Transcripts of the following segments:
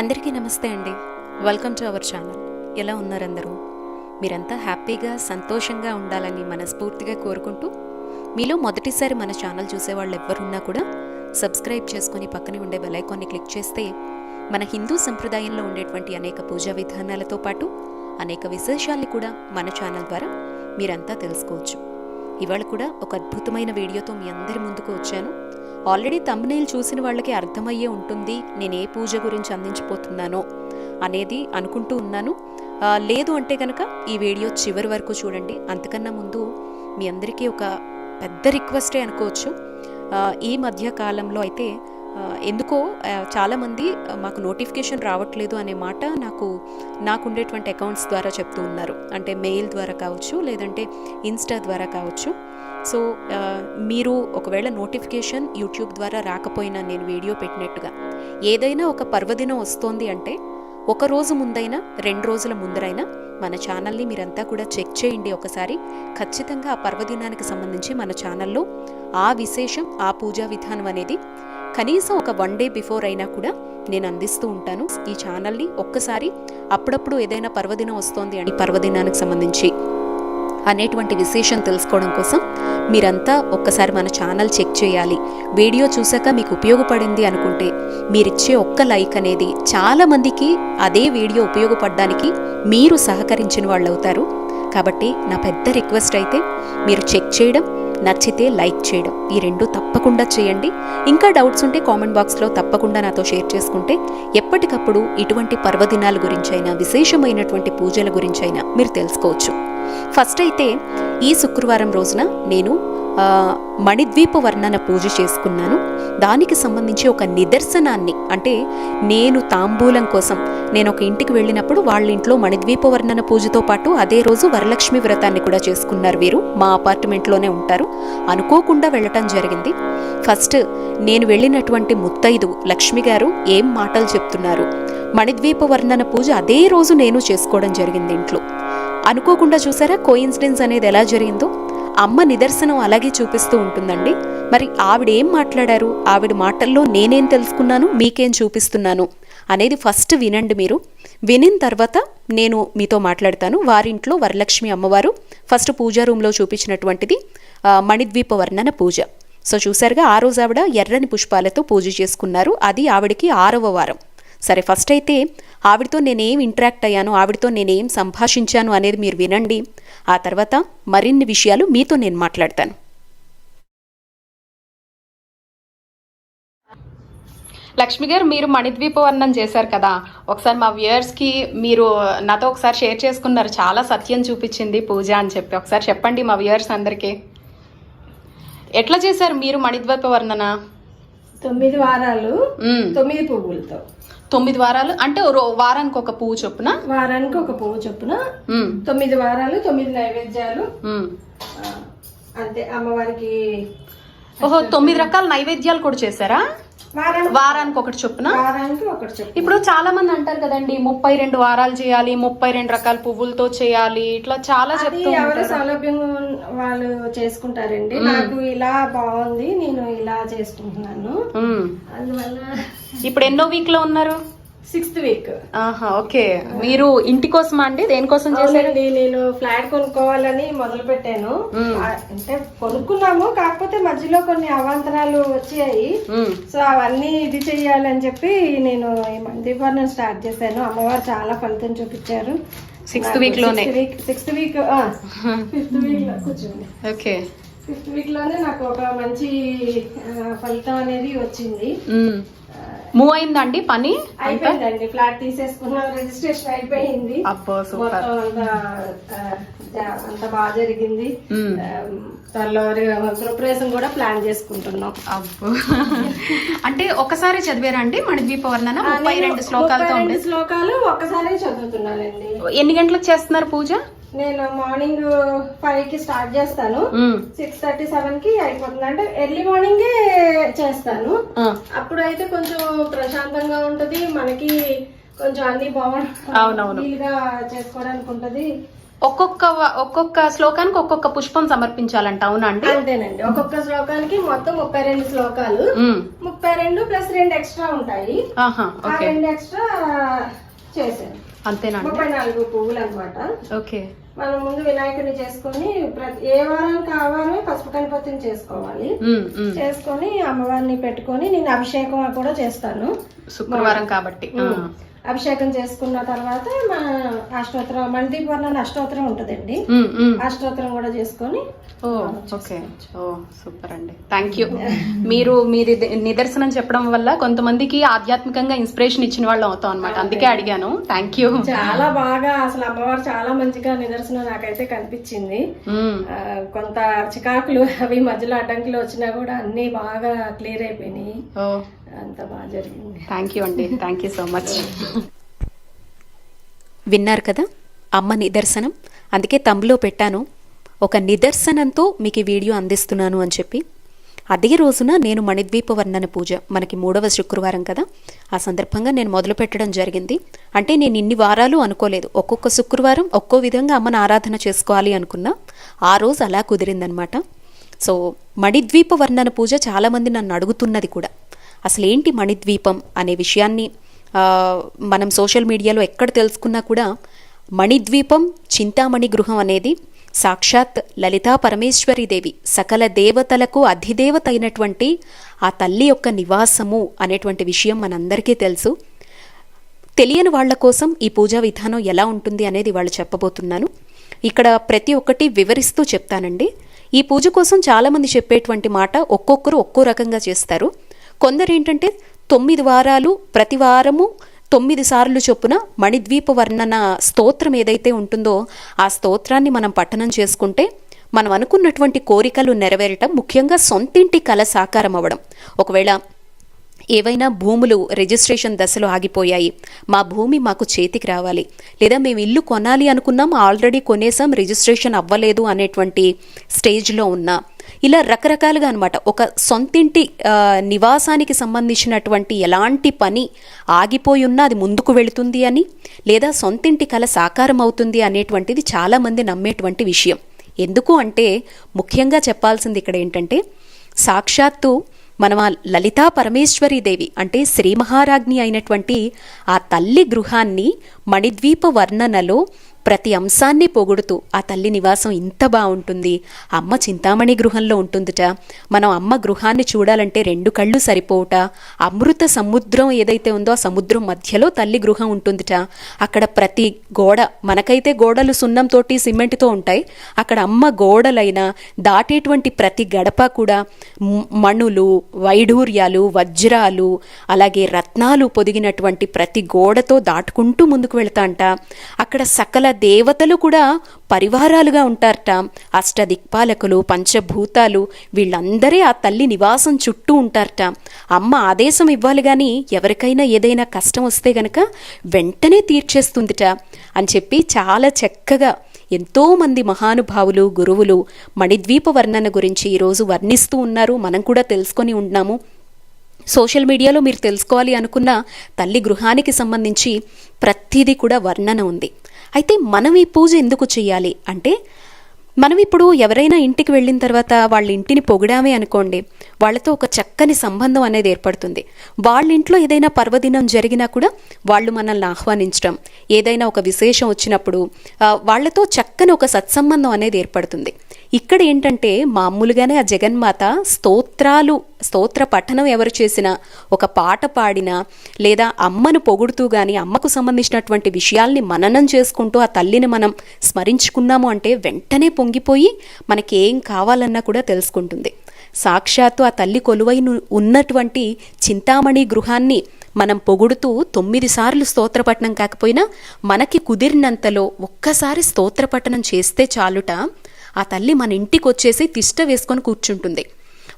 అందరికీ నమస్తే అండి. వెల్కమ్ టు అవర్ ఛానల్ ఎలా ఉన్నారందరూ? మీరంతా హ్యాపీగా సంతోషంగా ఉండాలని మనస్ఫూర్తిగా కోరుకుంటూ మీలో మొదటిసారి మన ఛానల్ చూసేవాళ్ళు ఎవ్వరున్నా కూడా సబ్స్క్రైబ్ చేసుకొని పక్కనే ఉండే బెలైకాన్ని క్లిక్ చేస్తే మన హిందూ సంప్రదాయంలో ఉండేటువంటి అనేక పూజా విధానాలతో పాటు అనేక విశేషాల్ని కూడా మన ఛానల్ ద్వారా మీరంతా తెలుసుకోవచ్చు. ఇవాళ కూడా ఒక అద్భుతమైన వీడియోతో మీ అందరి ముందుకు వచ్చాను. ఆల్రెడీ తమ్మునేలు చూసిన వాళ్ళకి అర్థమయ్యే ఉంటుంది నేను ఏ పూజ గురించి అందించిపోతున్నానో అనేది అనుకుంటూ ఉన్నాను. లేదు అంటే కనుక ఈ వీడియో చివరి వరకు చూడండి. అంతకన్నా ముందు మీ అందరికీ ఒక పెద్ద రిక్వెస్టే అనుకోవచ్చు. ఈ మధ్య కాలంలో అయితే ఎందుకో చాలామంది మాకు నోటిఫికేషన్ రావట్లేదు అనే మాట నాకు నాకు ఉండేటువంటి అకౌంట్స్ ద్వారా చెప్తూ ఉన్నారు. అంటే మెయిల్ ద్వారా కావచ్చు లేదంటే ఇన్స్టా ద్వారా కావచ్చు. సో మీరు ఒకవేళ నోటిఫికేషన్ యూట్యూబ్ ద్వారా రాకపోయినా నేను వీడియో పెట్టినట్టుగా. ఏదైనా ఒక పర్వదినం వస్తోంది అంటే ఒక రోజు ముందైనా రెండు రోజుల ముందరైనా మన ఛానల్ని మీరంతా కూడా చెక్ చేయండి ఒకసారి. ఖచ్చితంగా ఆ పర్వదినానికి సంబంధించి మన ఛానల్లో ఆ విశేషం ఆ పూజా విధానం అనేది కనీసం ఒక వన్ డే బిఫోర్ అయినా కూడా నేను అందిస్తూ ఉంటాను. ఈ ఛానల్ని ఒక్కసారి అప్పుడప్పుడు ఏదైనా పర్వదినం వస్తోంది అని పర్వదినానికి సంబంధించి అనేటువంటి విశేషం తెలుసుకోవడం కోసం మీరంతా ఒక్కసారి మన ఛానల్ చెక్ చేయాలి. వీడియో చూసాక మీకు ఉపయోగపడింది అనుకుంటే మీరిచ్చే ఒక్క లైక్ అనేది చాలామందికి అదే వీడియో ఉపయోగపడడానికి మీరు సహకరించిన వాళ్ళు అవుతారు కాబట్టి నా పెద్ద రిక్వెస్ట్ అయితే మీరు చెక్ చేయడం నచ్చితే లైక్ చేయడం. ఈ రెండు తప్పకుండా చేయండి. ఇంకా డౌట్స్ ఉంటే కామెంట్ బాక్స్లో తప్పకుండా నాతో షేర్ చేసుకుంటే ఎప్పటికప్పుడు ఇటువంటి పర్వదినాల గురించైనా విశేషమైనటువంటి పూజల గురించైనా మీరు తెలుసుకోవచ్చు. ఫస్ట్ అయితే ఈ శుక్రవారం రోజున నేను మణిద్వీప వర్ణన పూజ చేసుకున్నాను. దానికి సంబంధించి ఒక నిదర్శనాన్ని అంటే నేను తాంబూలం కోసం నేను ఒక ఇంటికి వెళ్ళినప్పుడు వాళ్ళ ఇంట్లో మణిద్వీప వర్ణన పూజతో పాటు అదే రోజు వరలక్ష్మి వ్రతాన్ని కూడా చేసుకున్నారు వీరు. మా అపార్ట్మెంట్లోనే ఉంటారు. అనుకోకుండా వెళ్ళటం జరిగింది. ఫస్ట్ నేను వెళ్ళినటువంటి ముత్తైదు లక్ష్మి గారు ఏం మాటలు చెప్తున్నారు? మణిద్వీప వర్ణన పూజ అదే రోజు నేను చేసుకోవడం జరిగింది ఇంట్లో. అనుకోకుండా చూసారా? కోయిన్సిడెన్స్ అనేది ఎలా జరిగిందో? అమ్మ నిదర్శనం అలాగే చూపిస్తూ ఉంటుందండి. మరి ఆవిడ ఏం మాట్లాడారు? ఆవిడ మాటల్లో నేనేం తెలుసుకున్నాను? మీకేం చూపిస్తున్నాను? అనేది ఫస్ట్ వినండి మీరు. వినిన తర్వాత నేను మీతో మాట్లాడతాను. వారింట్లో వరలక్ష్మి అమ్మవారు ఫస్ట్ పూజా రూమ్లో చూపించినటువంటిది మణిద్వీప వర్ణన పూజ. సో చూసారుగా ఆ రోజు ఆవిడ ఎర్రని పుష్పాలతో పూజ చేసుకున్నారు. అది ఆవిడకి ఆరవ వారం. సరే ఫస్ట్ అయితే ఆవిడతో నేనేం ఇంటరాక్ట్ అయ్యాను ఆవిడతో నేనేం సంభాషించాను అనేది మీరు వినండి. ఆ తర్వాత మరిన్ని విషయాలు మీతో నేను మాట్లాడతాను. లక్ష్మి గారు మీరు మణిద్వీప వర్ణం చేశారు కదా. ఒకసారి మా వ్యూయర్స్కి మీరు నాతో ఒకసారి షేర్ చేసుకున్నారు. చాలా సత్యం చూపించింది పూజ అని చెప్పి. ఒకసారి చెప్పండి మా వ్యూయర్స్ అందరికీ. ఎట్లా చేశారు మీరు మణిద్వీప వర్ణన తొమ్మిది వారాలు మ్మ్. తొమ్మిది పువ్వులతో. తొమ్మిది వారాలు అంటే వారానికి ఒక పువ్వు చొప్పున? వారానికి ఒక పువ్వు చొప్పున. మ్మ్. తొమ్మిది వారాలు తొమ్మిది నైవేద్యాలు. అంతే. అమ్మవారికి ఓహో తొమ్మిది రకాల నైవేద్యాలు కూడా చేశారా? వారానికి ఒకటి చొప్పున? ఇప్పుడు చాలా మంది అంటారు కదండి ముప్పై రెండు వారాలు చేయాలి ముప్పై రెండు రకాల పువ్వులతో చేయాలి ఇట్లా చాలా చెప్తూ ఎవరు ఉంటారు. సౌలభ్యం వాళ్ళు చేసుకుంటారండి. నాకు ఇలా బాగుంది నేను ఇలా చేసుకుంటున్నాను. అందువల్ల ఇప్పుడు ఎన్నో వీక్లో ఉన్నారు? Sixth week. ఆహా ఓకే. మీరు ఇంటి కోసమా అండి? దేనికోసం చేశారు అవునండి నేను ఫ్లాట్ కొనుక్కోవాలని మొదలు పెట్టాను. అంటే కొనుక్కున్నాము కాకపోతే మధ్యలో కొన్ని అవాంతరాలు వచ్చాయి. సో అవన్నీ ఇది చెయ్యాలని చెప్పి నేను ఈ మందీపర్ణం స్టార్ట్ చేశాను. అమ్మవారు చాలా ఫలితం చూపించారు. సిక్స్త్ వీక్లోనే సిక్స్త్ వీక్ ఫిఫ్త్ వీక్లో కూర్చోండి. ఓకే. ఫిఫ్త్ వీక్లోనే నాకు ఒక మంచి ఫలితం అనేది వచ్చింది. మూవ్ అయిందండి పని? అయిపోయిందండి. ఫ్లాట్ తీసేసుకున్నాం రిజిస్ట్రేషన్ అయిపోయింది. అబ్బో సూపర్. మొత్తం అంతా బాగా జరిగింది. త్వరలో గృహప్రవేశం కూడా ప్లాన్ చేసుకుంటున్నాం. అబ్బో. అంటే ఒకసారి చదివారా అండి మణిద్వీప వర్ణన ముప్పై రెండు శ్లోకాలతో శ్లోకాలు ఒక్కసారి చదువుతున్నానండి. ఎన్ని గంటలకు చేస్తున్నారు పూజ? నేను మార్నింగ్ ఫైవ్కి స్టార్ట్ చేస్తాను. సిక్స్ థర్టీ సెవెన్కి అయిపోతుంది. అంటే ఎర్లీ మార్నింగే చేస్తాను. ఆ, అప్పుడు అయితే కొంచెం ప్రశాంతంగా ఉంటది. మనకి కొంచెం అన్ని బాగుంటుంది చేసుకోవడానికి ఉంటది. ఒక్కొక్క ఒక్కొక్క శ్లోకానికి ఒక్కొక్క పుష్పం సమర్పించాలంట అవునా అండి? అంతేనండి. ఒక్కొక్క శ్లోకానికి మొత్తం ముప్పై రెండు శ్లోకాలు. ముప్పై రెండు ప్లస్ రెండు ఎక్స్ట్రా ఉంటాయి. రెండు ఎక్స్ట్రా చేశాను. అంతేనా ముప్పై నాలుగు పువ్వులు అనమాట ఓకే. మనం ముందు వినాయకుడిని చేసుకొని ప్రతి ఏ వారానికి ఆ వారమే పసుపు గణపతిని చేసుకోవాలి. చేసుకొని అమ్మవారిని పెట్టుకొని నేను అభిషేకం కూడా చేస్తాను శుక్రవారం కాబట్టి. అభిషేకం చేసుకున్న తర్వాత మన అష్టోత్తరం మణిదీప్ వర్ణన అష్టోత్తరం ఉంటదండి. అష్టోత్తరం కూడా చేసుకొని ఓ ఓకే. ఓ సూపర్ అండి. థ్యాంక్ యూ మీరు మీది నిదర్శనం చెప్పడం వల్ల కొంతమందికి ఆధ్యాత్మికంగా ఇన్స్పిరేషన్ ఇచ్చిన వాళ్ళు అవుతాం అనమాట అందుకే అడిగాను. థ్యాంక్ యూ చాలా బాగా అసలు అమ్మవారు చాలా మంచిగా నిదర్శనం నాకైతే కనిపించింది. కొంత చికాకులు అవి మధ్యలో అడ్డంకులు వచ్చినా కూడా అన్ని బాగా క్లియర్ అయిపోయినాయి. అంత బాగా జరిగింది. థ్యాంక్ యూ అండి. థ్యాంక్ యూ సో మచ్ విన్నారు కదా? అమ్మ నిదర్శనం. అందుకే తమ్ములో పెట్టాను. ఒక నిదర్శనంతో మీకు ఈ వీడియో అందిస్తున్నాను అని చెప్పి. అదే రోజున నేను మణిద్వీప వర్ణన పూజ మనకి మూడవ శుక్రవారం కదా. ఆ సందర్భంగా నేను మొదలు పెట్టడం జరిగింది. అంటే నేను ఇన్ని వారాలు అనుకోలేదు. ఒక్కొక్క శుక్రవారం ఒక్కో విధంగా అమ్మను ఆరాధన చేసుకోవాలి అనుకున్నా. ఆ రోజు అలా కుదిరిందనమాట. సో మణిద్వీప వర్ణన పూజ చాలామంది నన్ను అడుగుతున్నది కూడా. అసలు ఏంటి మణిద్వీపం అనే విషయాన్ని మనం సోషల్ మీడియాలో ఎక్కడ తెలుసుకున్నా కూడా మణిద్వీపం చింతామణి గృహం అనేది సాక్షాత్ లలితా పరమేశ్వరి దేవి సకల దేవతలకు అధిదేవత అయినటువంటి ఆ తల్లి యొక్క నివాసము అనేటువంటి విషయం మనందరికీ తెలుసు. తెలియని వాళ్ళ కోసం ఈ పూజా విధానం ఎలా ఉంటుంది అనేది వాళ్ళు చెప్పబోతున్నాను ఇక్కడ ప్రతి ఒక్కటి వివరిస్తూ చెప్తానండి. ఈ పూజ కోసం చాలామంది చెప్పేటువంటి మాట ఒక్కొక్కరు ఒక్కో రకంగా చేస్తారు. కొందరు ఏంటంటే తొమ్మిది వారాలు ప్రతి వారము తొమ్మిది సార్లు చొప్పున మణిద్వీప వర్ణన స్తోత్రం ఏదైతే ఉంటుందో ఆ స్తోత్రాన్ని మనం పఠనం చేసుకుంటే మనం అనుకున్నటువంటి కోరికలు నెరవేరటం ముఖ్యంగా సొంతింటి కల సాకారం అవ్వడం. ఒకవేళ ఏవైనా భూములు రిజిస్ట్రేషన్ దశలో ఆగిపోయాయి మా భూమి మాకు చేతికి రావాలి లేదా మేము ఇల్లు కొనాలి అనుకున్నాం ఆల్రెడీ కొనేసాం రిజిస్ట్రేషన్ అవ్వలేదు అనేటువంటి స్టేజ్లో ఉన్నా ఇలా రకరకాలుగా అనమాట ఒక సొంతింటి నివాసానికి సంబంధించినటువంటి ఎలాంటి పని ఆగిపోయి ఉన్నా అది ముందుకు వెళుతుంది అని లేదా సొంతింటి కళ సాకారం అవుతుంది అనేటువంటిది చాలామంది నమ్మేటువంటి విషయం. ఎందుకు అంటే ముఖ్యంగా చెప్పాల్సింది ఇక్కడ ఏంటంటే సాక్షాత్తు మనం ఆ లలితా పరమేశ్వరి దేవి అంటే శ్రీ మహారాజ్ఞి అయినటువంటి ఆ తల్లి గృహాన్ని మణిద్వీప వర్ణనలో ప్రతి అంశాన్ని పొగుడుతూ ఆ తల్లి నివాసం ఇంత బాగుంటుంది. అమ్మ చింతామణి గృహంలో ఉంటుందిట. మనం అమ్మ గృహాన్ని చూడాలంటే రెండు కళ్ళు సరిపోవుట. అమృత సముద్రం ఏదైతే ఉందో ఆ సముద్రం మధ్యలో తల్లి గృహం ఉంటుందిట. అక్కడ ప్రతి గోడ మనకైతే గోడలు సున్నంతోటి సిమెంట్తో ఉంటాయి. అక్కడ అమ్మ గోడలైన దాటేటువంటి ప్రతి గడప కూడా మణులు వైఢూర్యాలు వజ్రాలు అలాగే రత్నాలు పొదిగినటువంటి ప్రతి గోడతో దాటుకుంటూ ముందుకు వెళ్తాంట. అక్కడ సకల దేవతలు కూడా పరివారాలుగా ఉంటారట. అష్టదిక్పాలకులు పంచభూతాలు వీళ్ళందరే ఆ తల్లి నివాసం చుట్టూ ఉంటారట. అమ్మ ఆదేశం ఇవ్వాలి గాని ఎవరికైనా ఏదైనా కష్టం వస్తే గనక వెంటనే తీర్చేస్తుందిట అని చెప్పి చాలా చక్కగా ఎంతోమంది మహానుభావులు గురువులు మణిద్వీప వర్ణన గురించి ఈరోజు వర్ణిస్తూ ఉన్నారు. మనం కూడా తెలుసుకొని ఉన్నాము సోషల్ మీడియాలో మీరు తెలుసుకోవాలి అనుకున్న తల్లి గృహానికి సంబంధించి ప్రతిదీ కూడా వర్ణన ఉంది. అయితే మనం ఈ పూజ ఎందుకు చేయాలి అంటే మనం ఇప్పుడు ఎవరైనా ఇంటికి వెళ్ళిన తర్వాత వాళ్ళ ఇంటిని పొగిడామే అనుకోండి వాళ్ళతో ఒక చక్కని సంబంధం అనేది ఏర్పడుతుంది. వాళ్ళ ఇంట్లో ఏదైనా పర్వదినం జరిగినా కూడా వాళ్ళు మనల్ని ఆహ్వానించడం ఏదైనా ఒక విశేషం వచ్చినప్పుడు వాళ్ళతో చక్కని ఒక సత్సంబంధం అనేది ఏర్పడుతుంది. ఇక్కడ ఏంటంటే మామూలుగానే ఆ జగన్మాత స్తోత్రాలు స్తోత్ర పఠనం ఎవరు చేసినా ఒక పాట పాడినా లేదా అమ్మను పొగుడుతూ గాని అమ్మకు సంబంధించినటువంటి విషయాల్ని మననం చేసుకుంటూ ఆ తల్లిని మనం స్మరించుకున్నాము అంటే వెంటనే పొంగిపోయి మనకేం కావాలన్నా కూడా తెలుసుకుంటుంది. సాక్షాత్తు ఆ తల్లి కొలువై ఉన్నటువంటి చింతామణి గృహాన్ని మనం పొగుడుతూ తొమ్మిది సార్లు స్తోత్రపట్నం కాకపోయినా మనకి కుదిరినంతలో ఒక్కసారి స్తోత్రపఠనం చేస్తే చాలుట ఆ తల్లి మన ఇంటికి వచ్చేసి తిష్ట వేసుకొని కూర్చుంటుంది.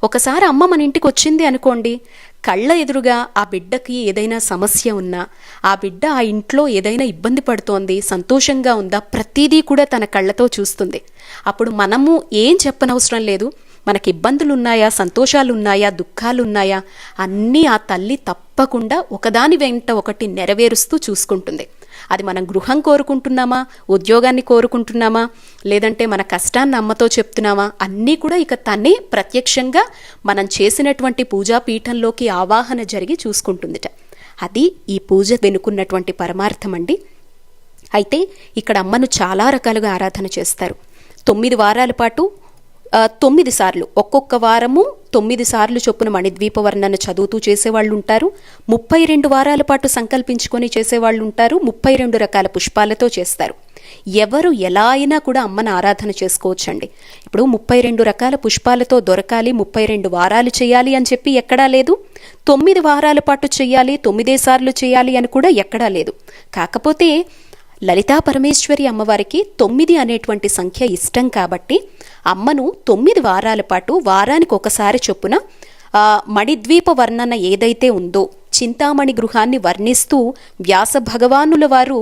ఒకసారి అమ్మ మన ఇంటికి వచ్చింది అనుకోండి కళ్ళ ఎదురుగా ఆ బిడ్డకి ఏదైనా సమస్య ఉన్నా ఆ బిడ్డ ఆ ఇంట్లో ఏదైనా ఇబ్బంది పడుతోంది సంతోషంగా ఉందా ప్రతిదీ కూడా తన కళ్ళతో చూస్తుంది. అప్పుడు మనము ఏం చెప్పనవసరం లేదు మనకి ఇబ్బందులు ఉన్నాయా దుఃఖాలున్నాయా దుఃఖాలు ఉన్నాయా అన్నీ ఆ తల్లి తప్పకుండా ఒకదాని వెంట ఒకటి నెరవేరుస్తూ చూసుకుంటుంది. అది మనం గృహం కోరుకుంటున్నామా? ఉద్యోగాన్ని కోరుకుంటున్నామా? లేదంటే మన కష్టాన్ని అమ్మతో చెప్తున్నామా? అన్నీ కూడా ఇక తనే ప్రత్యక్షంగా మనం చేసినటువంటి పూజా పీఠంలోకి ఆవాహన జరిగి చూసుకుంటుందిట. అది ఈ పూజ వెనుకున్నటువంటి పరమార్థం అండి. అయితే ఇక్కడ అమ్మను చాలా రకాలుగా ఆరాధన చేస్తారు. తొమ్మిది వారాల పాటు తొమ్మిది సార్లు. ఒక్కొక్క వారము తొమ్మిది సార్లు చొప్పున మణిద్వీప వర్ణన చదువుతూ చేసేవాళ్ళు ఉంటారు ముప్పై రెండు వారాల పాటు సంకల్పించుకొని చేసేవాళ్ళు ఉంటారు ముప్పై రెండు రకాల పుష్పాలతో చేస్తారు. ఎవరు ఎలా అయినా కూడా అమ్మను ఆరాధన చేసుకోవచ్చండి. ఇప్పుడు ముప్పై రెండు రకాల పుష్పాలతో దొరకాలి ముప్పై రెండు వారాలు చేయాలి అని చెప్పి ఎక్కడా లేదు. తొమ్మిది వారాల పాటు చేయాలి తొమ్మిదే సార్లు చేయాలి అని కూడా ఎక్కడా లేదు. కాకపోతే లలితా పరమేశ్వరి అమ్మవారికి తొమ్మిది అనేటువంటి సంఖ్య ఇష్టం కాబట్టి అమ్మను తొమ్మిది వారాల పాటు వారానికి ఒకసారి చొప్పున ఆ, మణిద్వీప వర్ణన ఏదైతే ఉందో చింతామణి గృహాన్ని వర్ణిస్తూ వ్యాస భగవానుల వారు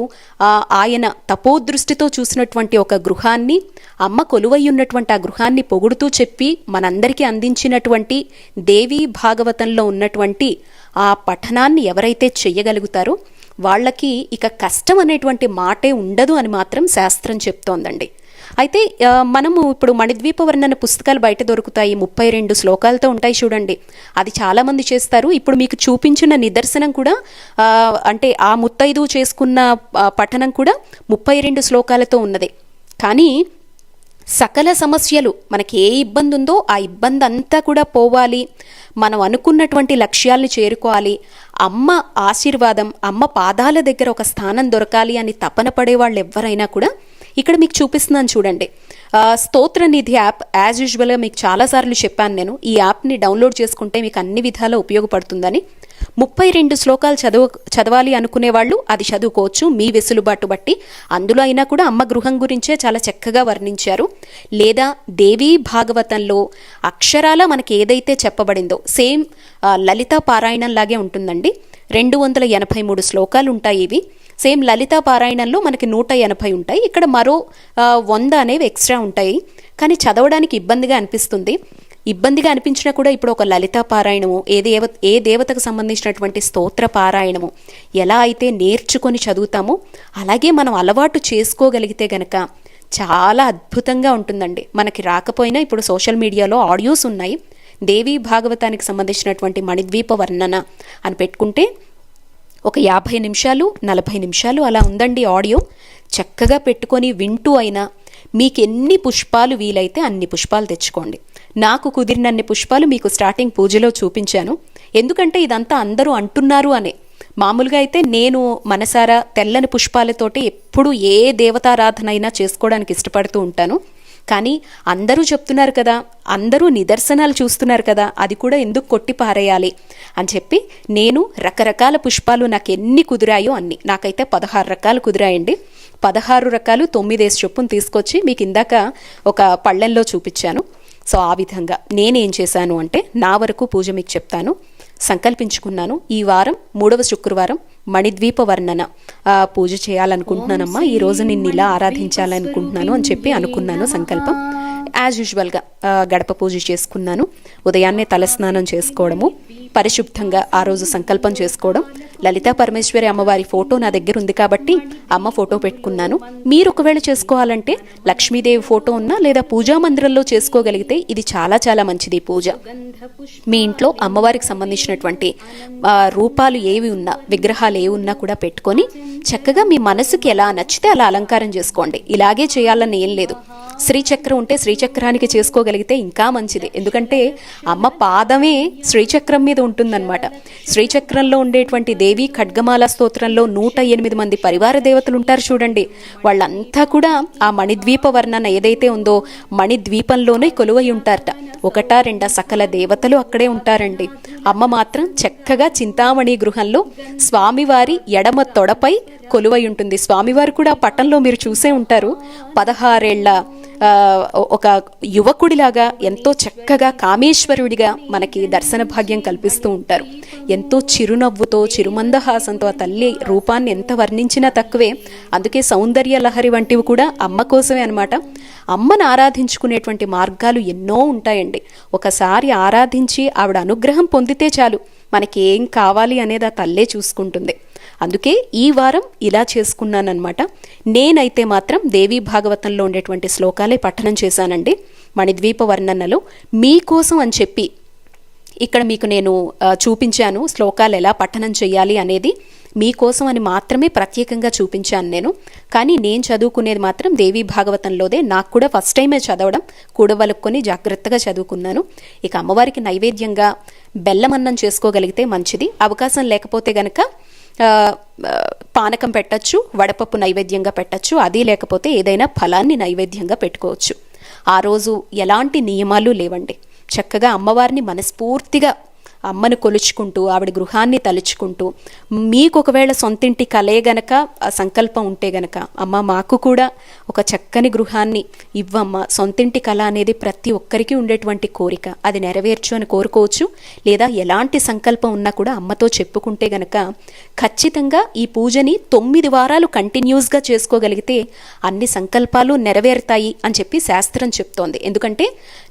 ఆయన తపోదృష్టితో చూసినటువంటి ఒక గృహాన్ని అమ్మ కొలువయ్యున్నటువంటి ఉన్నటువంటి ఆ గృహాన్ని పొగుడుతూ చెప్పి మనందరికీ అందించినటువంటి దేవీ భాగవతంలో ఉన్నటువంటి ఆ పఠనాన్ని ఎవరైతే చెయ్యగలుగుతారో వాళ్ళకి ఇక కష్టం అనేటువంటి మాటే ఉండదు అని మాత్రం శాస్త్రం చెప్తోందండి. అయితే మనము ఇప్పుడు మణిద్వీప వర్ణన పుస్తకాలు బయట దొరుకుతాయి. ముప్పై రెండు శ్లోకాలతో ఉంటాయి చూడండి. అది చాలామంది చేస్తారు. ఇప్పుడు మీకు చూపించిన నిదర్శనం కూడా అంటే ఆ ముత్తైదు చేసుకున్న పఠనం కూడా ముప్పై రెండు శ్లోకాలతో ఉన్నది. కానీ సకల సమస్యలు మనకి ఏ ఇబ్బంది ఉందో ఆ ఇబ్బంది అంతా కూడా పోవాలి. మనం అనుకున్నటువంటి లక్ష్యాల్ని చేరుకోవాలి. అమ్మ ఆశీర్వాదం అమ్మ పాదాల దగ్గర ఒక స్థానం దొరకాలి అని తపన పడేవాళ్ళు ఎవరైనా కూడా ఇక్కడ మీకు చూపిస్తున్నాను చూడండి. స్తోత్ర నిధి యాప్ యాజ్ యూజువల్గా మీకు చాలాసార్లు చెప్పాను నేను. ఈ యాప్ని డౌన్లోడ్ చేసుకుంటే మీకు అన్ని విధాలా ఉపయోగపడుతుందని. ముప్పై రెండు శ్లోకాలు చదువు చదవాలి అనుకునే వాళ్ళు అది చదువుకోవచ్చు మీ వెసులుబాటు బట్టి. అందులో అయినా కూడా అమ్మ గృహం గురించే చాలా చక్కగా వర్ణించారు. లేదా దేవీ భాగవతంలో అక్షరాల మనకి ఏదైతే చెప్పబడిందో సేమ్ లలిత లలితా పారాయణం లాగే ఉంటుందండి. రెండు వందల ఎనభై మూడు శ్లోకాలు ఉంటాయి ఇవి. సేమ్ లలితా పారాయణంలో మనకి నూట ఎనభై ఉంటాయి. ఇక్కడ మరో వంద అనేవి ఎక్స్ట్రా ఉంటాయి. కానీ చదవడానికి ఇబ్బందిగా అనిపిస్తుంది. ఇబ్బందిగా అనిపించినా కూడా ఇప్పుడు ఒక లలితా పారాయణము ఏ దేవ ఏ దేవతకు సంబంధించినటువంటి స్తోత్ర పారాయణము ఎలా అయితే నేర్చుకొని చదువుతామో అలాగే మనం అలవాటు చేసుకోగలిగితే గనక చాలా అద్భుతంగా ఉంటుందండి. మనకి రాకపోయినా ఇప్పుడు సోషల్ మీడియాలో ఆడియోస్ ఉన్నాయి. దేవీ భాగవతానికి సంబంధించినటువంటి మణిద్వీప వర్ణన అని పెట్టుకుంటే ఒక యాభై నిమిషాలు నలభై నిమిషాలు అలా ఉందండి ఆడియో. చక్కగా పెట్టుకొని వింటూ అయినా మీకు ఎన్ని పుష్పాలు వీలైతే అన్ని పుష్పాలు తెచ్చుకోండి. నాకు కుదిరినన్ని పుష్పాలు మీకు స్టార్టింగ్ పూజలో చూపించాను. ఎందుకంటే ఇదంతా అందరూ అంటున్నారు అనే. మామూలుగా అయితే నేను మనసారా తెల్లని పుష్పాలతోటి ఎప్పుడు ఏ దేవతారాధన అయినా చేసుకోవడానికి ఇష్టపడుతూ ఉంటాను. కానీ అందరూ చెప్తున్నారు కదా అందరూ నిదర్శనాలు చూస్తున్నారు కదా అది కూడా ఎందుకు కొట్టి పారేయాలి అని చెప్పి నేను రకరకాల పుష్పాలు నాకు ఎన్ని కుదిరాయో అన్ని. నాకైతే పదహారు రకాలు కుదిరాయండి. పదహారు రకాలు తొమ్మిదేసి చొప్పున తీసుకొచ్చి మీకు ఇందాక ఒక పళ్ళెంలో చూపించాను. సో ఆ విధంగా నేనేం చేశాను అంటే నా వరకు పూజ మీకు చెప్తాను. సంకల్పించుకున్నాను. ఈ వారం మూడవ శుక్రవారం మణిద్వీప వర్ణన పూజ చేయాలనుకుంటున్నానమ్మా. ఈ రోజు నిన్ను ఇలా ఆరాధించాలనుకుంటున్నాను అని చెప్పి అనుకున్నాను సంకల్పం. యాజ్ యూజువల్గా గడప పూజ చేసుకున్నాను. ఉదయాన్నే తలస్నానం చేసుకోవడము పరిశుభ్రంగా ఆ రోజు సంకల్పం చేసుకోవడం. లలితా పరమేశ్వరి అమ్మవారి ఫోటో నా దగ్గర ఉంది కాబట్టి అమ్మ ఫోటో పెట్టుకున్నాను. మీరు ఒకవేళ చేసుకోవాలంటే లక్ష్మీదేవి ఫోటో ఉన్నా లేదా పూజా మందిరంలో చేసుకోగలిగితే ఇది చాలా చాలా మంచిది పూజ. మీ ఇంట్లో అమ్మవారికి సంబంధించినటువంటి రూపాలు ఏవి ఉన్నా విగ్రహాలు ఏవి ఉన్నా కూడా పెట్టుకొని చక్కగా మీ మనసుకి ఎలా నచ్చితే అలా అలంకారం చేసుకోండి. ఇలాగే చేయాలని ఏం లేదు. శ్రీచక్రం ఉంటే శ్రీచక్రానికి చేసుకోగలిగితే ఇంకా మంచిది. ఎందుకంటే అమ్మ పాదమే శ్రీచక్రం మీద ఉంటుందన్నమాట. శ్రీచక్రంలో ఉండేటువంటి దేవి ఖడ్గమాల స్తోత్రంలో నూట ఎనిమిది మంది పరివార దేవతలు ఉంటారు చూడండి. వాళ్ళంతా కూడా ఆ మణిద్వీప వర్ణన ఏదైతే ఉందో మణిద్వీపంలోనే కొలువై ఉంటారట. ఒకటా రెండా సకల దేవతలు అక్కడే ఉంటారండి. అమ్మ మాత్రం చక్కగా చింతామణి గృహంలో స్వామివారి ఎడమ తొడపై కొలువై ఉంటుంది. స్వామివారు కూడా పట్టణంలో మీరు చూసే ఉంటారు. పదహారేళ్ళ ఒక యువకుడిలాగా ఎంతో చక్కగా కామేశ్వరుడిగా మనకి దర్శన భాగ్యం కల్పిస్తూ ఉంటారు. ఎంతో చిరునవ్వుతో చిరుమందహాసంతో ఆ తల్లి రూపాన్ని ఎంత వర్ణించినా తక్కువే. అందుకే సౌందర్య లహరి వంటివి కూడా అమ్మ కోసమే అనమాట అమ్మను ఆరాధించుకునేటువంటి మార్గాలు ఎన్నో ఉంటాయండి. ఒకసారి ఆరాధించి ఆవిడ అనుగ్రహం పొందితే చాలు. మనకి ఏం కావాలి అనేది ఆ తల్లే చూసుకుంటుంది. అందుకే ఈ వారం ఇలా చేసుకున్నానమాట నేనైతే మాత్రం దేవీ భాగవతంలో ఉండేటువంటి శ్లోకాలే పఠనం చేశానండి. మణిద్వీప వర్ణనలో మీకోసం అని చెప్పి ఇక్కడ మీకు నేను చూపించాను శ్లోకాలు ఎలా పఠనం చేయాలి అనేది. మీకోసం అని మాత్రమే ప్రత్యేకంగా చూపించాను నేను. కానీ నేను చదువుకునేది మాత్రం దేవీ భాగవతంలోదే. నాకు కూడా ఫస్ట్ టైమే చదవడం కూడవలుక్కొని జాగ్రత్తగా చదువుకున్నాను. ఇక అమ్మవారికి నైవేద్యంగా బెల్లం అన్నం చేసుకోగలిగితే మంచిది. అవకాశం లేకపోతే గనక పానకం పెట్టచ్చు వడపప్పు నైవేద్యంగా పెట్టచ్చు అది లేకపోతే ఏదైనా ఫలాన్ని నైవేద్యంగా పెట్టుకోవచ్చు. ఆ రోజు ఎలాంటి నియమాలు లేవండి. చక్కగా అమ్మవారిని మనస్ఫూర్తిగా అమ్మను కొలుచుకుంటూ ఆవిడ గృహాన్ని తలుచుకుంటూ మీకు ఒకవేళ సొంతింటి కలే గనక ఆ సంకల్పం ఉంటే గనక అమ్మ మాకు కూడా ఒక చక్కని గృహాన్ని ఇవ్వమ్మ. సొంతింటి కళ అనేది ప్రతి ఒక్కరికి ఉండేటువంటి కోరిక. అది నెరవేర్చు అని కోరుకోవచ్చు. లేదా ఎలాంటి సంకల్పం ఉన్నా కూడా అమ్మతో చెప్పుకుంటే గనక ఖచ్చితంగా ఈ పూజని తొమ్మిది వారాలు కంటిన్యూస్గా చేసుకోగలిగితే అన్ని సంకల్పాలు నెరవేరుతాయి అని చెప్పి శాస్త్రం చెప్తోంది. ఎందుకంటే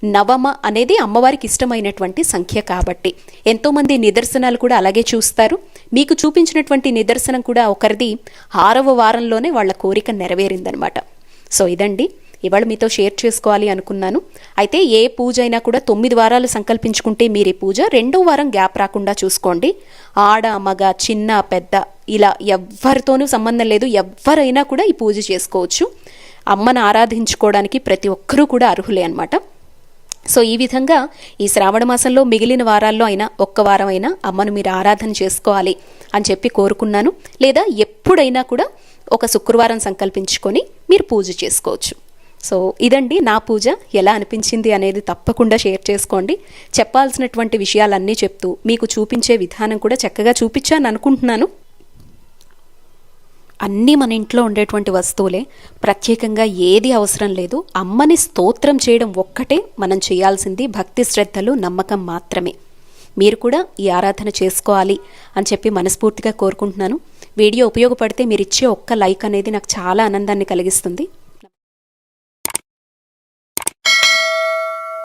నవమ అనేది అమ్మవారికి ఇష్టమైనటువంటి సంఖ్య కాబట్టి. ఎంతోమంది నిదర్శనాలు కూడా అలాగే చూస్తారు. మీకు చూపించినటువంటి నిదర్శనం కూడా ఒకరిది ఆరవ వారంలోనే వాళ్ళ కోరిక నెరవేరిందనమాట. సో ఇదండి. ఇవాళ మీతో షేర్ చేసుకోవాలి అనుకున్నాను. అయితే ఏ పూజ అయినా కూడా తొమ్మిది వారాలు సంకల్పించుకుంటే మీరు ఈ పూజ రెండో వారం గ్యాప్ రాకుండా చూసుకోండి. ఆడ మగ చిన్న పెద్ద ఇలా ఎవ్వరితోనూ సంబంధం లేదు. ఎవ్వరైనా కూడా ఈ పూజ చేసుకోవచ్చు. అమ్మను ఆరాధించుకోవడానికి ప్రతి ఒక్కరూ కూడా అర్హులే అనమాట సో ఈ విధంగా ఈ శ్రావణ మాసంలో మిగిలిన వారాల్లో అయినా ఒక్క వారం అయినా అమ్మను మీరు ఆరాధన చేసుకోవాలి అని చెప్పి కోరుకున్నాను. లేదా ఎప్పుడైనా కూడా ఒక శుక్రవారం సంకల్పించుకొని మీరు పూజ చేసుకోవచ్చు. సో ఇదండి నా పూజ. ఎలా అనిపించింది అనేది తప్పకుండా షేర్ చేసుకోండి. చెప్పాల్సినటువంటి విషయాలన్నీ చెప్తూ మీకు చూపించే విధానం కూడా చక్కగా చూపించాను అనుకుంటున్నాను అన్నీ మన ఇంట్లో ఉండేటువంటి వస్తువులే. ప్రత్యేకంగా ఏది అవసరం లేదు. అమ్మని స్తోత్రం చేయడం ఒక్కటే మనం చేయాల్సింది. భక్తి శ్రద్ధలు నమ్మకం మాత్రమే. మీరు కూడా ఈ ఆరాధన చేసుకోవాలి అని చెప్పి మనస్ఫూర్తిగా కోరుకుంటున్నాను. వీడియో ఉపయోగపడితే మీరు ఇచ్చే ఒక్క లైక్ అనేది నాకు చాలా ఆనందాన్ని కలిగిస్తుంది.